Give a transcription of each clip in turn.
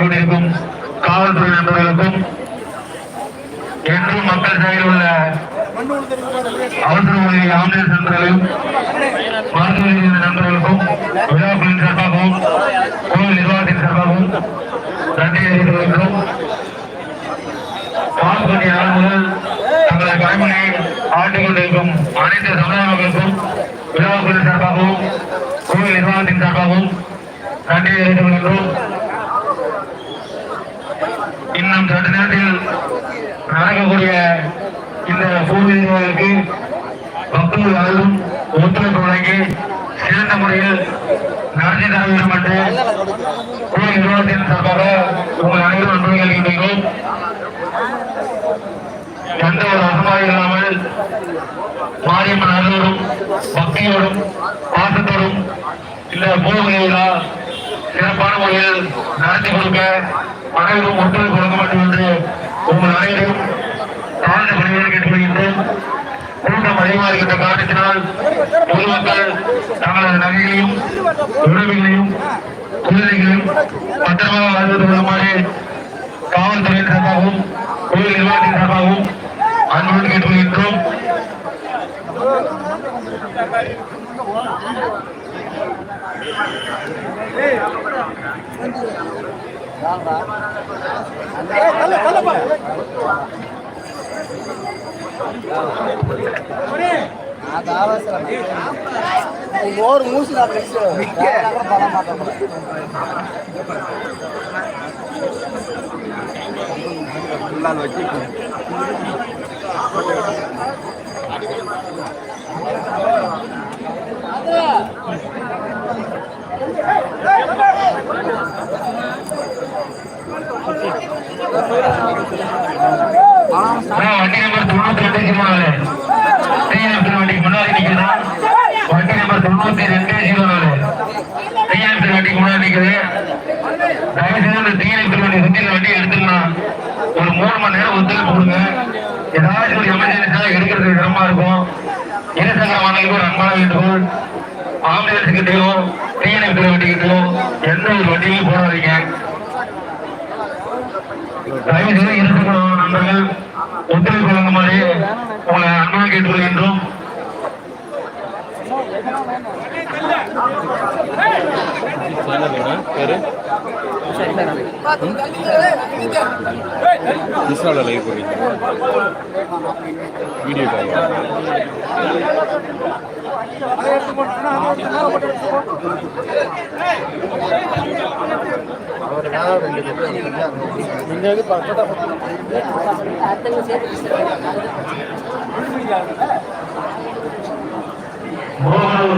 வழங்கிக் காவல்துறை நண்பர்களுக்கும் என்றும் மக்கள் சேவையில் உள்ள அவசர உதவி ஆம்புலன்ஸ் நண்பர்களையும் மருத்துவ நண்பர்களுக்கும் விழாக்களின் சார்பாகவும் கோவில் நிர்வாகத்தின் சார்பாகவும் நன்றி தெரிவித்துக் கொள்கிறோம். பால்பட்டி நாள் முதல் தங்களது கடமையை ஆட்டிக் கொண்டிருக்கும் அனைத்து சமுதாய மக்களுக்கும் விழாக்களின் சார்பாகவும் கோவில் நிர்வாகத்தின் சார்பாகவும் நன்றி தெரிவித்துக் கொள்கிறோம். நடக்கக்கூடிய இந்த சூழ்நிலைகளுக்கு மக்கள் அனைவரும் ஒத்துழைப்பு வழங்கி சிறந்த முறையில் நடத்தி தர வேண்டும் என்று கோயில் நிறுவனத்தின் சார்பாக உங்கள் அனைவரும் அன்பு கேட்கின்றோம் எந்த ஒரு அசம்பாவி இல்லாமல் மாரியம்மன் அருளோடும் பக்தியோடும் பாசத்தோடும் இந்த பூர்வீக விழா சிறப்பான முறையில் நடத்தி கொடுக்க அனைவரும் ஒத்துழைப்பு வழங்க வேண்டும் என்று உங்கள் அனைவரும் ஆழ்ந்த பணிகளை கேட்டுக்கொள்கின்றோம். கூட்டம் அதிகமாக இருக்கின்ற காரணத்தினால் பொதுமக்கள் தங்களது நகைகளையும் உறவுகளையும் குழந்தைகளையும் பத்திரமாக வாழ்வது மூலமாக காவல்துறையின் சார்பாகவும் கோயில் நிர்வாகத்தின் சார்பாகவும் அன்போடு கேட்டுக்கொள்கின்றோம். ஏய் கல்ல கல்லப்பா நோறு மூசு நான் பண்ண வண்டி நம்பர் தொண்ணூத்தி ரெண்டு ஜீரோ நாலு டிஎன்எஃப் வண்டிக்கு முன்னாடி நிக்கிறதா வண்டி நம்பர் தொண்ணூத்தி ரெண்டு ஜீரோ நாலு டிஎன்எஃப் வண்டிக்கு முன்னாடி நிக்குது தயவு செய்து அந்த டிஎன்எஃப் வண்டி சுத்தி வண்டி எடுத்துக்கலாம் ஒரு மூணு மணி நேரம் ஒத்துழைப்பு கொடுங்க ஏதாச்சும் ஒரு எமர்ஜென்சியா எடுக்கிறதுக்கு சிரமமா இருக்கும் இருசக்கர வாகனங்களுக்கு ஒரு அன்பான வேண்டுகோள் ஆம்புலன்ஸ் கிட்டயோ டிஎன்எஃப் வண்டி கிட்டயோ எந்த ஒரு வண்டியும் போடாதீங்க தயவு செய்து இருக்கணும் நண்பர்கள். ஒன்றில் வழங்குமாறு உங்களை அன்பாக கேட்டுக்கொள்கின்றோம். சேனலோட பேர்? இன்ஸ்டாவில் லைவ் போடுறீங்க. வீடியோ கால் இந்த இது பக்கத்தை இந்த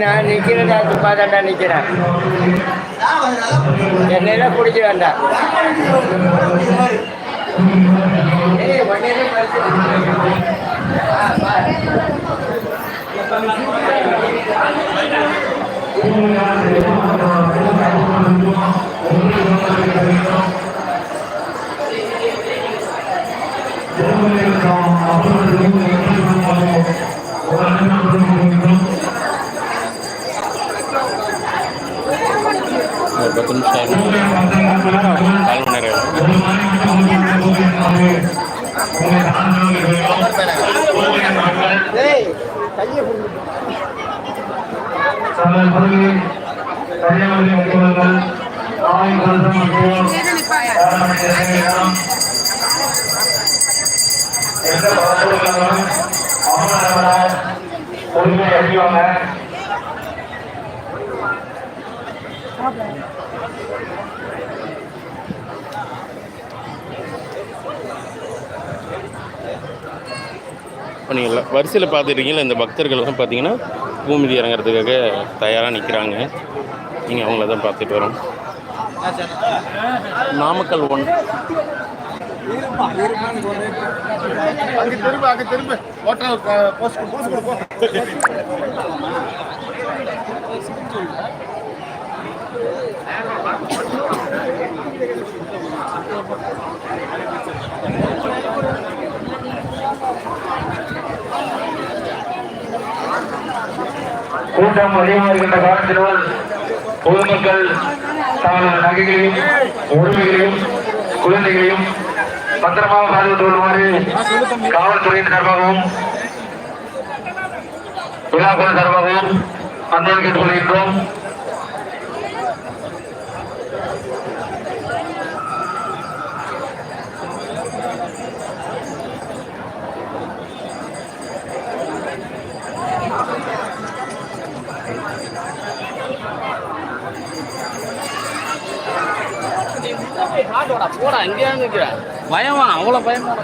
நான் நிற்கிறேன் நான் துப்பாதாண்டா நிற்கிறேன் என்னெல்லாம் பிடிக்க வேண்டாம். ஏய் வண்டியில ஒரு பத்து நிமிஷம் ஆகும். கால் மணி நேரம் ஏய் கையை பிடிச்சி பொறுமையை அறிவாங்க பண்ணிடலாம். வரிசையில் பார்த்துருக்கீங்களா இந்த பக்தர்கள் வந்து பார்த்தீங்கன்னா பூமிதி இறங்குறதுக்காக தயாராக நிற்கிறாங்க நீங்கள் அவங்கள தான் பார்த்துட்டு வரோம். நாமக்கல் ஒன். திரும்ப கூட்டம் அதிகமாக இருக்கின்ற காரணத்தினால் பொதுமக்கள் தங்களது நகைகளையும் உரிமைகளையும் குழந்தைகளையும் பத்திரமாக பாதுகாத்து கொள்ளுமாறு காவல்துறையின் சார்பாகவும் விழாக்கள் சார்பாகவும் அன்போடு கேட்டுக்கொள்கின்றோம் போடா இங்கே நிற்கிற பயமா அவ்வளோ பயமா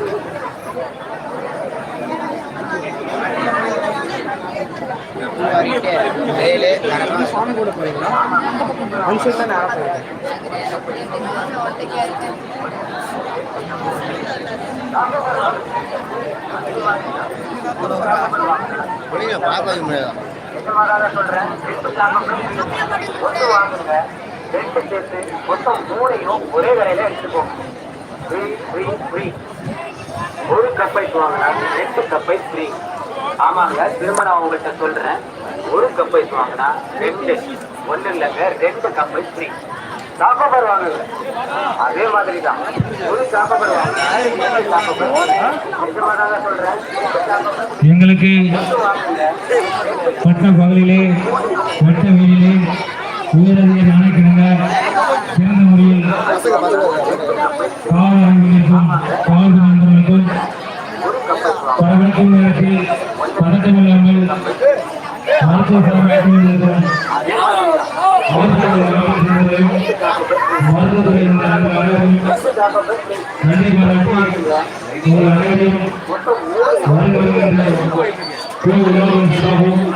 வெளியே பார்க்க முடியாது. வாங்குங்க ரெண்டு சேர்த்து மொத்தம் மூணையும் ஒரே விலையில எடுத்துக்கோங்க ஃப்ரீ ஃப்ரீ ஃப்ரீ ஒரு கப்பை வாங்கினா ரெண்டு கப்பை ஃப்ரீ ஆமாங்க திரும்ப நான் உங்கள்கிட்ட சொல்றேன் ஒரு கப்பை வாங்கினா ரெண்டு ஒன்று இல்லைங்க ரெண்டு கப் ஃப்ரீ சாப்பாடு வாங்குங்க அதே மாதிரி தான் ஒரு சாப்பாடு வாங்கினா ரெண்டு சொல்றேன் எங்களுக்கு வாங்குங்க பட்ட பகலிலே பட்ட வீட்டிலே உயரதிக நாணயக்கிழங்க சிறந்த முறையில் காவல் அறிஞர்களுக்கும் காவல்துறை நண்பர்களுக்கும் பரபரக்கும் நேரத்தில் பதட்டம் இல்லாமல் மருத்துவ பரமாற்றுவதற்கும் மருத்துவத்துறையின் அனைவரும் நன்றி பாராட்டி உங்கள் அனைவரையும் வருகின்ற கோயில்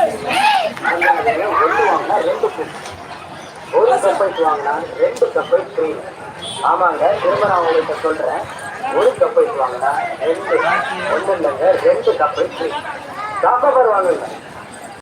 சார்பாகவும் வாங்கினா ரெண்டு கப்பைஸ் ஃப்ரீ ஆமாங்க திரும்ப நான் உங்கள்கிட்ட சொல்கிறேன் ஒரு கப்பைஸ் வாங்கினா ரெண்டு. ஒன்று இல்லைங்க ரெண்டு கப்பைஸ் ஃப்ரீ சாப்பாடு வாங்குங்க.